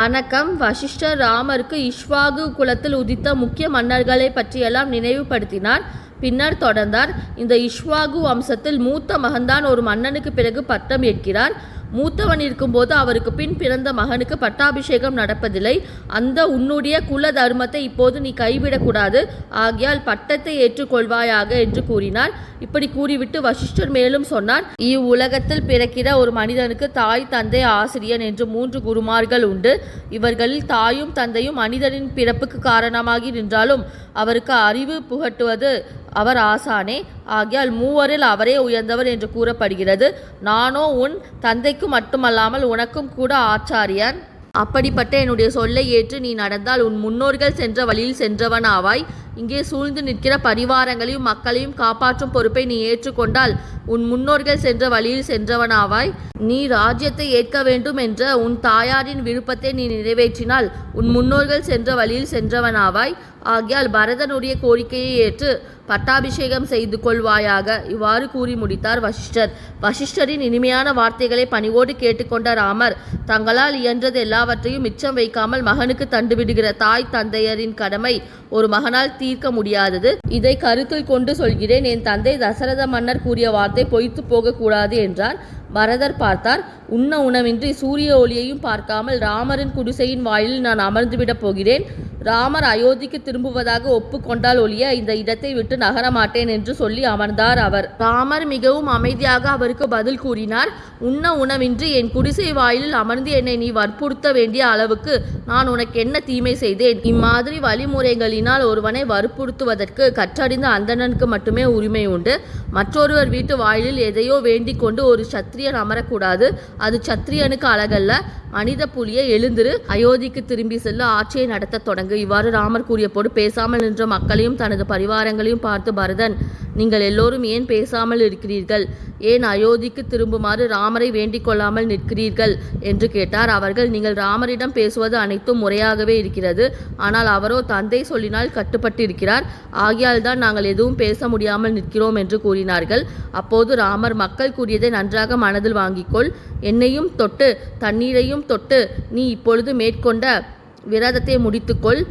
வணக்கம் வசிஷ்டர் ராமருக்கு இஷ்வாகு குலத்தில் உதித்த முக்கிய மன்னர்களை பற்றியெல்லாம் நினைவுபடுத்தினார். பின்னர் தொடர்ந்தார். இந்த இஷ்வாகு வம்சத்தில் மூத்த மகன்தான் ஒரு மன்னனுக்கு பிறகு பட்டம் ஏற்கிறார். மூத்தவன் இருக்கும்போது அவருக்கு பின் பிறந்த மகனுக்கு பட்டாபிஷேகம் நடப்பதில்லை. அந்த உன்னுடைய குல தர்மத்தை இப்போது நீ கைவிடக்கூடாது. ஆகியால் பட்டத்தை ஏற்றுக்கொள்வாயாக என்று கூறினார். இப்படி கூறிவிட்டு வசிஷ்டர் மேலும் சொன்னார் இவ்வுலகத்தில் பிறக்கிற ஒரு மனிதனுக்கு தாய் தந்தை ஆசிரியன் என்று மூன்று குருமார்கள் உண்டு. இவர்களில் தாயும் தந்தையும் மனிதனின் பிறப்புக்கு காரணமாகி நின்றாலும் அவருக்கு அறிவு புகட்டுவது அவர் ஆசானே. ஆகியால் மூவரில் அவரே உயர்ந்தவர் என்று கூறப்படுகிறது. நானோ உன் தந்தைக்கு மட்டுமல்லாமல் உனக்கும் கூட ஆச்சாரியன் அப்படிப்பட்ட என்னுடைய சொல்லை ஏற்று நீ நடந்தால் உன் முன்னோர்கள் சென்ற வழியில் சென்றவன் ஆவாய் இங்கே சூழ்ந்து நிற்கிற பரிவாரங்களையும் மக்களையும் காப்பாற்றும் பொறுப்பை நீ ஏற்றுக்கொண்டால் உன் முன்னோர்கள் சென்ற வழியில் சென்றவனாவாய். நீ ராஜ்யத்தை ஏற்க வேண்டும் என்ற உன் தாயாரின் விருப்பத்தை நீ நிறைவேற்றினால் உன் முன்னோர்கள் சென்ற வழியில் சென்றவனாவாய். ஆகியால் பரதனுடைய கோரிக்கையை ஏற்று பட்டாபிஷேகம் செய்து கொள்வாயாக. இவ்வாறு கூறி முடித்தார் வசிஷ்டர். வசிஷ்டரின் இனிமையான வார்த்தைகளை பணிவோடு கேட்டுக்கொண்ட ராமர் தங்களால் இயன்றது எல்லாவற்றையும் மிச்சம் வைக்காமல் மகனுக்கு தண்டுவிடுகிற தாய் தந்தையரின் கடமை ஒரு மகனால் தீர்க்க முடியாதது. இதை கருத்தில் கொண்டு சொல்கிறேன். என் தந்தை தசரத மன்னர் கூறிய வார்த்தை பொய்த்து போகக்கூடாது என்றான் பரதர் பார்த்தார். உண்ண உணவின்றி சூரிய ஒளியையும் பார்க்காமல் ராமரின் குடிசையின் வாயிலில் நான் அமர்ந்துவிடப் போகிறேன். ராமர் அயோத்திக்கு திரும்புவதாக ஒப்புக்கொண்டால் ஒழிய இந்த இடத்தை விட்டு நகர மாட்டேன் என்று சொல்லி அமர்ந்தார் அவர். ராமர் மிகவும் அமைதியாக அவருக்கு பதில் கூறினார். உண்ண உணவின்றி என் குடிசை வாயிலில் அமர்ந்து என்னை நீ வற்புறுத்த வேண்டிய அளவுக்கு நான் உனக்கு என்ன தீமை செய்தேன்? இம்மாதிரி வழிமுறைகளினால் ஒருவனை வற்புறுத்துவதற்கு கற்றறிந்த அந்தணனுக்கு மட்டுமே உரிமை உண்டு. மற்றொருவர் வீட்டு வாயிலில் எதையோ வேண்டிக் கொண்டு ஒரு சத்திரியன் அமரக்கூடாது. அது சத்திரியனுக்கு அழகல்ல. மனித புலியை எழுந்திரு. அயோத்திக்கு திரும்பி செல்ல. ஆட்சியை நடத்த தொடங்கு. இவ்வாறு ராமர் கூறிய போது பேசாமல் நின்ற மக்களையும் தனது பரிவாரங்களையும் பார்த்து பரதன் நீங்கள் எல்லோரும் ஏன் பேசாமல் இருக்கிறீர்கள்? ஏன் அயோத்திக்கு திரும்புமாறு ராமரை வேண்டிக் கொள்ளாமல் நிற்கிறீர்கள்? என்று கேட்டார். அவர்கள் நீங்கள் ராமரிடம் பேசுவது அனைத்தும் முறையாகவே இருக்கிறது. ஆனால் அவரோ தந்தை சொல்லினால் கட்டுப்பட்டு இருக்கிறார் தான் நாங்கள் எதுவும் பேச முடியாமல் நிற்கிறோம் என்று கூறினார்கள். அப்போது ராமர் மக்கள் கூறியதை நன்றாக மனதில் வாங்கிக்கொள். என்னையும் தொட்டு தண்ணீரையும் தொட்டு நீ இப்பொழுது மேற்கொண்ட விரதத்தை முடித்துக்கொள்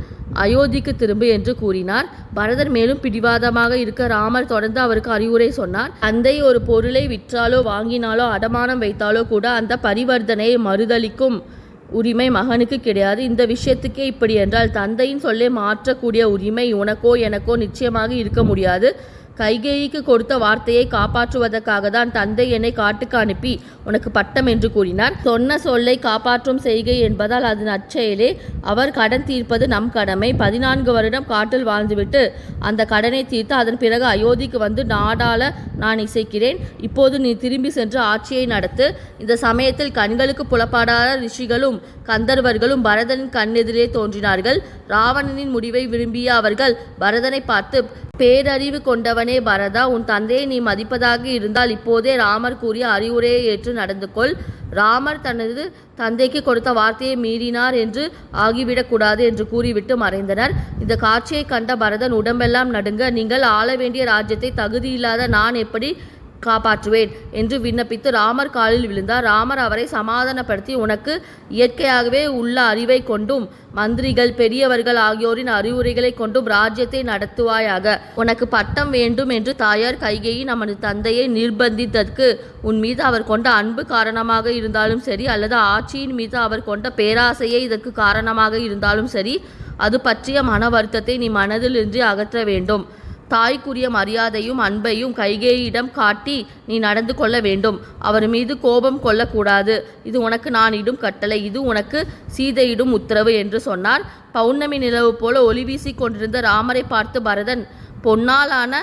அயோத்திக்கு திரும்பு என்று கூறினார். பரதர் மேலும் பிடிவாதமாக இருக்க ராமர் தொடர்ந்து அவருக்கு அறிவுரை சொன்னார். தந்தை ஒரு பொருளை விற்றாலோ வாங்கினாலோ அடமானம் வைத்தாலோ கூட அந்த பரிவர்த்தனையை மறுதளிக்கும் உரிமை மகனுக்கு கிடையாது. இந்த விஷயத்துக்கே இப்படி என்றால் தந்தையின் சொல்லை மாற்றக்கூடிய உரிமை உனக்கோ எனக்கோ நிச்சயமாக இருக்க முடியாது. கைகேயிக்கு கொடுத்த வார்த்தையை காப்பாற்றுவதற்காக தான் தந்தை என்னை காட்டுக்கு அனுப்பி உனக்கு பட்டம் என்று கூறினார். சொன்ன சொல்லை காப்பாற்றும் செய்கை என்பதால் அது நற்செயலே அவர் கடன் தீர்ப்பது நம் கடமை. பதினான்கு வருடம் காட்டில் வாழ்ந்துவிட்டு அந்த கடனை தீர்த்து அதன் பிறகு அயோத்திக்கு வந்து நாடாள நான் இசைக்கிறேன். இப்போது நீ திரும்பி சென்று ஆட்சியை நடத்து. இந்த சமயத்தில் கண்களுக்கு புலப்படாத ரிஷிகளும் கந்தர்வர்களும் பரதனின் கண்ணெதிரே தோன்றினார்கள். ராவணனின் முடிவை விரும்பிய அவர்கள் பரதனை பார்த்து பேரறிவு கொண்டவனே பரதா உன் தந்தையை நீ மதிப்பதாக இருந்தால் இப்போதே ராமர் கூறிய அறிவுரையை ஏற்று நடந்து கொள். ராமர் தனது தந்தைக்கு கொடுத்த வார்த்தையை மீறினார் என்று ஆகிவிடக்கூடாது என்று கூறிவிட்டு மறைந்தனர். இந்த காட்சியை கண்ட பரதன் உடம்பெல்லாம் நடுங்க நீங்கள் ஆள வேண்டிய ராஜ்யத்தை தகுதியில்லாத நான் எப்படி காப்பாற்றுவேன் என்று விண்ணப்பித்து ராமர் காலில் விழுந்தார். ராமர் அவரை சமாதானப்படுத்தி உனக்கு இயற்கையாகவே உள்ள அறிவை கொண்டும் மந்திரிகள் பெரியவர்கள் ஆகியோரின் அறிவுரைகளை கொண்டும் ராஜ்யத்தை நடத்துவாயாக. உனக்கு பட்டம் வேண்டும் என்று தாயார் கைகையை நமது தந்தையை நிர்பந்தித்ததற்கு உன் மீது அவர் கொண்ட அன்பு காரணமாக இருந்தாலும் சரி அல்லது ஆட்சியின் மீது அவர் கொண்ட பேராசையே இதற்கு காரணமாக இருந்தாலும் சரி அது பற்றிய மன வருத்தத்தை நீ மனதிலின்றி அகற்ற வேண்டும். தாய்க்குரிய மரியாதையும் அன்பையும் கைகேயிடம் காட்டி நீ நடந்து கொள்ள வேண்டும். அவர் மீது கோபம் கொள்ளக்கூடாது. இது உனக்கு நான் இடும் கட்டளை. இது உனக்கு சீதையிடும் உத்தரவு என்று சொன்னார். பௌர்ணமி நிலவு போல ஒளி வீசிக் கொண்டிருந்த ராமரை பார்த்து பரதன் பொன்னாலான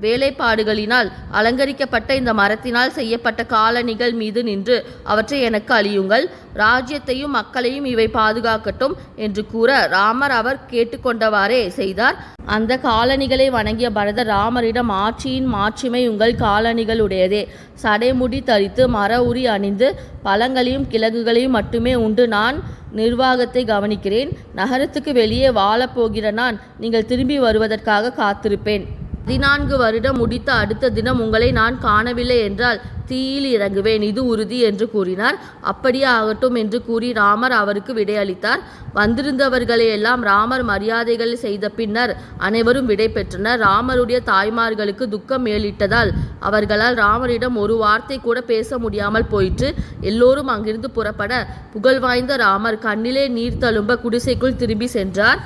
வேலைப்பாடுகளினால் அலங்கரிக்கப்பட்ட இந்த மரத்தினால் செய்யப்பட்ட காலணிகள் மீது நின்று அவற்றை எனக்கு அழியுங்கள். ராஜ்யத்தையும் மக்களையும் இவை பாதுகாக்கட்டும் என்று கூற ராமர் அவர் கேட்டுக்கொண்டவாறே செய்தார். அந்த காலணிகளை வணங்கிய பரதர் ராமரிடம் ஆட்சியின் மாட்சிமை உங்கள் காலணிகளுடையதே. சடைமுடி தரித்து மர உரி அணிந்து பழங்களையும் கிழங்குகளையும் மட்டுமே உண்டு. நான் நிர்வாகத்தை கவனிக்கிறேன். நகரத்துக்கு வெளியே வாழப்போகிற நான் நீங்கள் திரும்பி வருவதற்காக காத்திருப்பேன். பதினான்கு வருடம் முடித்த அடுத்த தினம் உங்களை நான் காணவில்லை என்றால் தீயில் இறங்குவேன். இது உறுதி என்று கூறினார். அப்படியே ஆகட்டும் என்று கூறி ராமர் அவருக்கு விடையளித்தார். வந்திருந்தவர்களையெல்லாம் ராமர் மரியாதைகள் செய்த பின்னர் அனைவரும் விடை பெற்றனர். ராமருடைய தாய்மார்களுக்கு துக்கம் மேலிட்டதால் அவர்களால் ராமரிடம் ஒரு வார்த்தை கூட பேச முடியாமல் போயிற்று. எல்லோரும் அங்கிருந்து புறப்பட புகழ்வாய்ந்த ராமர் கண்ணிலே நீர் தழும்ப குடிசைக்குள் திரும்பி சென்றார்.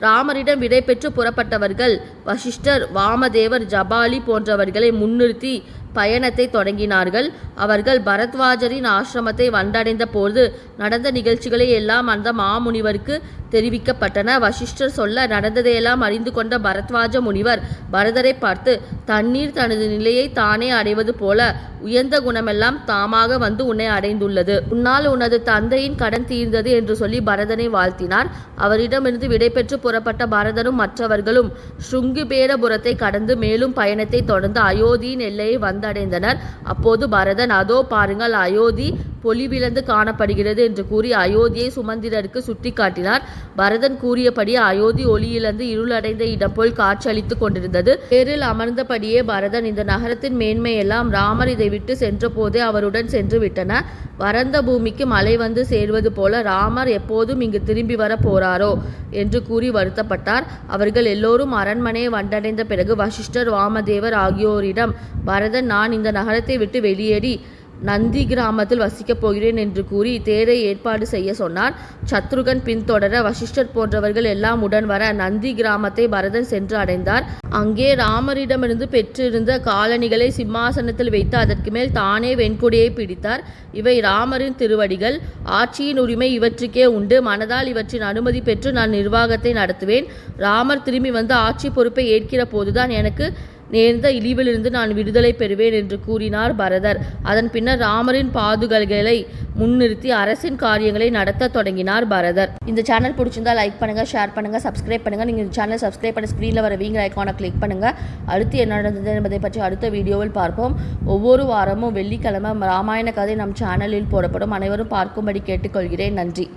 ராமரிடம் விடைபெற்று புறப்பட்டவர்கள் வசிஷ்டர் வாமதேவர் ஜபாலி போன்றவர்களை முன்னிறுத்தி பயணத்தை தொடங்கினார்கள். அவர்கள் பரத்வாஜரின் ஆசிரமத்தை வந்தடைந்த போது நடந்த நிகழ்ச்சிகளை எல்லாம் அந்த மாமுனிவருக்கு தெரிவிக்கப்பட்டன. வசிஷ்டர் சொல்ல நடந்ததையெல்லாம் அறிந்து கொண்ட பரத்வாஜ முனிவர் பரதரை பார்த்து தண்ணீர் தனது நிலையை தானே அடைவது போல உயர்ந்த குணமெல்லாம் தாமாக வந்து உன்னை அடைந்துள்ளது. உன்னால் உனது தந்தையின் கடன் தீர்ந்தது என்று சொல்லி பரதனை வாழ்த்தினார். அவரிடமிருந்து விடைபெற்று புறப்பட்ட பரதனும் மற்றவர்களும் ஸ்ருங்கிபேரபுரத்தை கடந்து மேலும் பயணத்தை தொடர்ந்து அயோத்தியின் எல்லையை வந்தடைந்தனர். அப்போது பரதன் அதோ பாருங்கள் அயோத்தி பொலிவிழந்து காணப்படுகிறது என்று கூறி அயோத்தியை சுமந்திரருக்கு சுட்டிக்காட்டினார். பரதன் கூறியபடி அயோத்தி ஒளியிழந்து இருளடைந்த இடம் போல் காட்சியளித்துக் கொண்டிருந்தது. பேரில் அமர்ந்தபடியே பரதன் இந்த நகரத்தின் மேன்மையெல்லாம் ராமர் இதை விட்டு சென்ற போதே அவருடன் சென்று விட்டன. வறந்த பூமிக்கு மழை வந்து சேர்வது போல ராமர் எப்போதும் இங்கு திரும்பி வர போறாரோ என்று கூறி வருத்தப்பட்டார். அவர்கள் எல்லோரும் அரண்மனையை வந்தடைந்த பிறகு வசிஷ்டர் வாமதேவர் ஆகியோரிடம் பரதன் நான் இந்த நகரத்தை விட்டு வெளியேறி நந்தி கிராமத்தில் வசிக்கப் போகிறேன் என்று கூறி தேரை ஏற்பாடு செய்ய சொன்னார். சத்ருகன் பின்தொடர வசிஷ்டர் போன்றவர்கள் எல்லாம் உடன் வர நந்தி கிராமத்தை பரதன் சென்று அடைந்தார். அங்கே ராமரிடமிருந்து பெற்றிருந்த காலணிகளை சிம்மாசனத்தில் வைத்து அதற்கு மேல் தானே வெண்கொடியை பிடித்தார். இவை ராமரின் திருவடிகள். ஆட்சியின் உரிமை இவற்றுக்கே உண்டு. மனதால் இவற்றின் அனுமதி பெற்று நான் நிர்வாகத்தை நடத்துவேன். ராமர் திரும்பி வந்து ஆட்சி பொறுப்பை ஏற்கிற போதுதான் எனக்கு நேர்ந்த இழிவிலிருந்து நான் விடுதலை பெறுவேன் என்று கூறினார் பரதர். அதன் பின்னர் ராமரின் பாதுகாகளை முன்னிறுத்தி அரசின் காரியங்களை நடத்த தொடங்கினார் பரதர். இந்த சேனல் பிடிச்சிருந்தா லைக் பண்ணுங்கள் ஷேர் பண்ணுங்க சப்ஸ்கிரைப் பண்ணுங்கள் நீங்கள் இந்த சேனல் சப்ஸ்கிரைப் பண்ண ஸ்க்ரீனில் வர வீங்கிற ஐக்கானை கிளிக் பண்ணுங்க. அடுத்து என்ன நடந்தது என்பதை பற்றி அடுத்த வீடியோவில் பார்ப்போம். ஒவ்வொரு வாரமும் வெள்ளிக்கிழமை ராமாயண கதை நம் சேனலில் போடப்படும். அனைவரும் பார்க்கும்படி கேட்டுக்கொள்கிறேன். நன்றி.